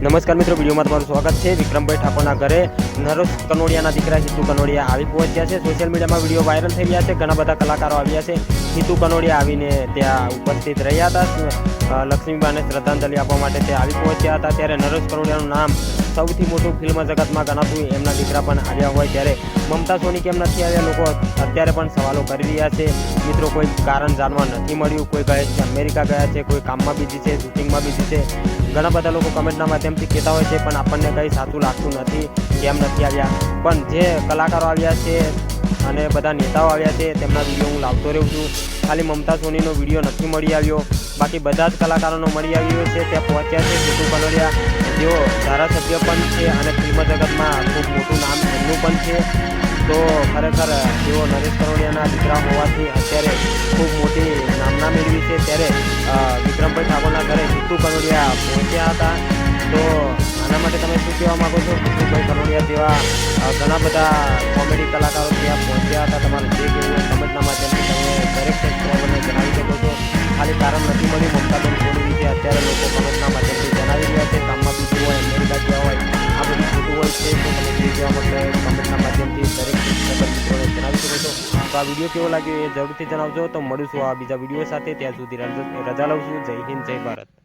નમસ્કાર મિત્રો વિડીયોમાં તમારું સ્વાગત છે. વિક્રમભાઈ ઠાકોરના ઘરે નરોજ કનોડિયાના દીકરા જીતુ કનોડિયા આવી પહોંચ્યા છે. સોશિયલ મીડિયામાં વીડિયો વાયરલ થઈ રહ્યા છે. ઘણા બધા કલાકારો આવ્યા છે. જીતુ કનોડિયા આવીને ત્યાં ઉપસ્થિત રહ્યા હતા. લક્ષ્મીબાને શ્રદ્ધાંજલિ આપવા માટે તે આવી પહોંચ્યા હતા. ત્યારે નરોજ કનોડિયાનું નામ સૌથી મોટું ફિલ્મ જગતમાં ગણાતું એમના દીકરા પણ આવ્યા હોય ત્યારે મમતા સોની કેમ નથી આવ્યા? લોકો અત્યારે પણ સવાલો કરી રહ્યા છે. મિત્રો, કોઈ કારણ જાણવા નથી મળ્યું. કોઈ કહે છે અમેરિકા ગયા છે, કોઈ કામમાં બીજી છે શૂટિંગમાં બીજી છે. ઘણા બધા લોકો કમેન્ટના માધ્યમથી કહેતા હોય છે, પણ આપણને કંઈ સાચું લાગતું નથી. કેમ નથી આવ્યા. પણ જે કલાકારો આવ્યા છે અને બધા નેતાઓ આવ્યા છે, તેમના વીડિયો હું લાવતો રહું છું. ખાલી મમતા સોનીનો વીડિયો નથી મળી આવ્યો. બાકી બધા જ કલાકારોનો મળી આવ્યો છે, ત્યાં પહોંચ્યા છે જીતુ કલોડિયા જેઓ ધારાસભ્ય પણ છે અને ફિલ્મ જગતમાં ખૂબ મોટું નામ એમનું પણ છે. તો ખરેખર તેઓ નરેશ કનોડિયાના દીકરા હોવાથી અત્યારે ખૂબ મોટી નામના મેળવી છે. ત્યારે વિક્રમભાઈ ઠાકોરના ઘરે જીતુ કલોડિયા પહોંચ્યા હતા. તો આના માટે તમે શું કહેવા માગો છો? જીતુભાઈ કનોડિયા જેવા ઘણા બધા કોમેડી કલાકારો ત્યાં પહોંચ્યા હતા. તમારે જે કેવું સમજના માધ્યમથી તમે દરેક સબસ્ક્રાઈબરને જણાવી શકો છો. ખાલી કારણ નથી મળ્યું, મમતાબેન સોની રીતે અત્યારે લોકો સમજના માધ્યમથી જણાવી રહ્યા છે. કામમાં બીજું હોય અમેરિકા ગયા હોય, આ બધું ખોટું હોય છે, તો તમે જે કહેવા માટે કમેન્ટના માધ્યમથી દરેક મિત્રોને જણાવી શકો છો. તો આ વીડિયો કેવો લાગ્યો એ જરૂરથી જણાવજો. તો મળીશું આ બીજા વીડિયો સાથે. ત્યાં સુધી રજા લઉં છું. જય હિન્દ, જય ભારત.